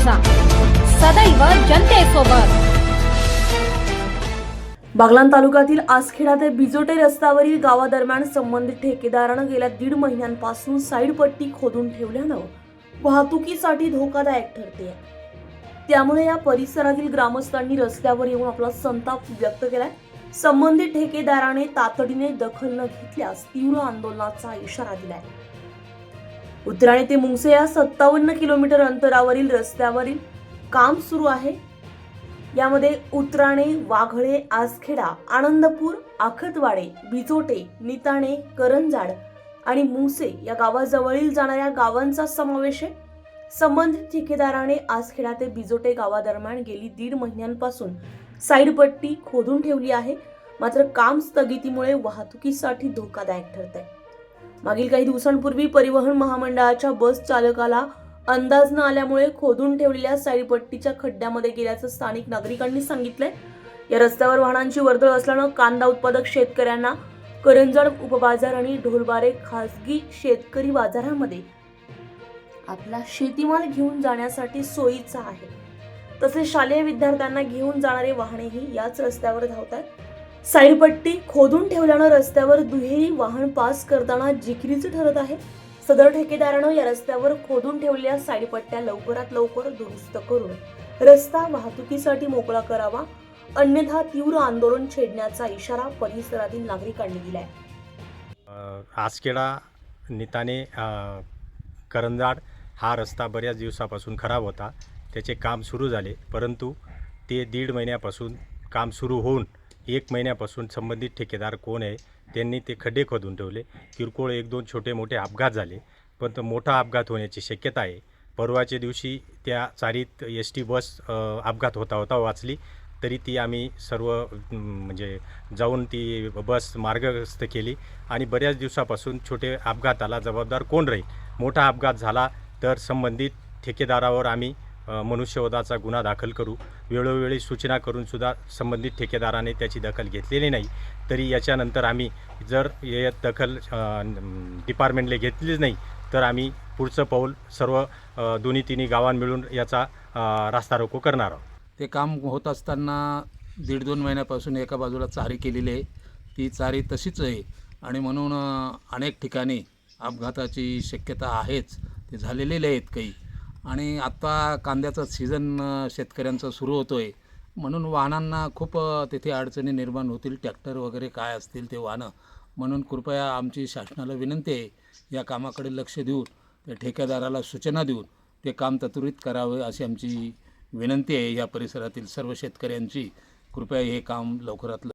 News सदैव जनतेसोबत। बागलान तालुक्यातील आसखेडा ते बिजोटे रस्त्यावरील गावादरम्यान संबंधित ठेकेदारानं गेल्या दीड महिन्यांपासून साईड पट्टी खोदून ठेवल्यानं वाहतुकीसाठी धोकादायक ठरते. त्यामुळे या परिसरातील ग्रामस्थांनी रस्त्यावर येऊन आपला संताप व्यक्त केलाय. संबंधित ठेकेदाराने तातडीने दखल न घेतल्यास तीव्र आंदोलनाचा इशारा दिलाय. उतराणे ते मुंगसे या सत्तावन्न किलोमीटर अंतरावरील रस्त्यावरील काम सुरू आहे. यामध्ये उतराणे वाघळे आसखेडा आनंदपूर आखतवाडे बिजोटे निताणे करंजाड आणि मुंगसे या गावाजवळील जाणाऱ्या गावांचा समावेश आहे. संबंधित ठेकेदाराने आसखेडा ते बिजोटे गावादरम्यान गेली दीड महिन्यांपासून साईडपट्टी खोदून ठेवली आहे. मात्र काम स्थगितीमुळे वाहतुकीसाठी धोकादायक ठरत आहे मागील काही दिवसांपूर्वी परिवहन महामंडळाच्या बस चालकाला अंदाज न आल्यामुळे खोदून ठेवलेल्या साईडपट्टीच्या खड्ड्यामध्ये गेल्याचं स्थानिक नागरिकांनी सांगितलंय. या रस्त्यावर वाहनांची वर्दळ असल्यानं कांदा उत्पादक शेतकऱ्यांना करंजड उपबाजार आणि ढोलबारे खासगी शेतकरी बाजारामध्ये आपला शेतीमाल घेऊन जाण्यासाठी सोयीचा आहे. तसेच शालेय विद्यार्थ्यांना घेऊन जाणारे वाहनेही याच रस्त्यावर धावत आहेत साईडपट्टी खोदून ठेवल्यानं रस्त्यावर दुहेरी वाहन पास करताना जिकिरीचं ठरत आहे. सदर ठेकेदारानं या रस्त्यावर खोदून ठेवलेल्या साईडपट्ट्या लवकरात लवकर दुरुस्त करून रस्ता वाहतुकीसाठी मोकळा करावा अन्यथा तीव्र आंदोलन छेडण्याचा इशारा परिसरातील नागरिकांनी दिलाय. आसखेडा निताने करंजाड हा रस्ता बऱ्याच दिवसापासून खराब होता. त्याचे काम सुरू झाले परंतु ते दीड महिन्यापासून काम सुरू होऊन एक महिन्यापासून संबंधित ठेकेदार कोण आहे त्यांनी ते खड्डे खोदून ठेवले. किरकोळ एक दोन छोटे मोठे अपघात झाले पण तो मोठा अपघात होण्याची शक्यता आहे. परवाच्या दिवशी त्या चारीत एस टी बस अपघात होता होता वाचली तरी ती आम्ही सर्व म्हणजे जाऊन ती बस मार्गस्थ केली आणि बऱ्याच दिवसापासून छोटे अपघाताला जबाबदार कोण राहील? मोठा अपघात झाला तर संबंधित ठेकेदारावर आम्ही मनुष्यवधाचा गुन्हा दाखल करू वेळोवेळी सूचना करूनसुद्धा संबंधित ठेकेदाराने त्याची दखल घेतलेली नाही. तरी याच्यानंतर आम्ही जर हे दखल डिपार्टमेंटने घेतलीच नाही तर आम्ही पुढचं पाऊल सर्व दोन्ही तिन्ही गावां मिळून याचा रास्ता रोको करणार आहोत. ते काम होत असताना दीड दोन महिन्यापासून एका बाजूला चारी केलेली आहे. ती चारी तशीच आहे आणि म्हणून अनेक ठिकाणी अपघाताची शक्यता आहेच. ते झालेले आहेत काही. आणि आत्ता कांद्याचा सीझन शेतकऱ्यांचा सुरू होतो आहे म्हणून वाहनांना खूप तिथे अडचणी निर्माण होतील. ट्रॅक्टर वगैरे काय असतील ते वाहनं. म्हणून कृपया आमची शासनाला विनंती आहे या कामाकडे लक्ष देऊन त्या ठेकेदाराला सूचना देऊन ते काम त्वरित करावे अशी आमची विनंती आहे. या परिसरातील सर्व शेतकऱ्यांची कृपया हे काम लवकरात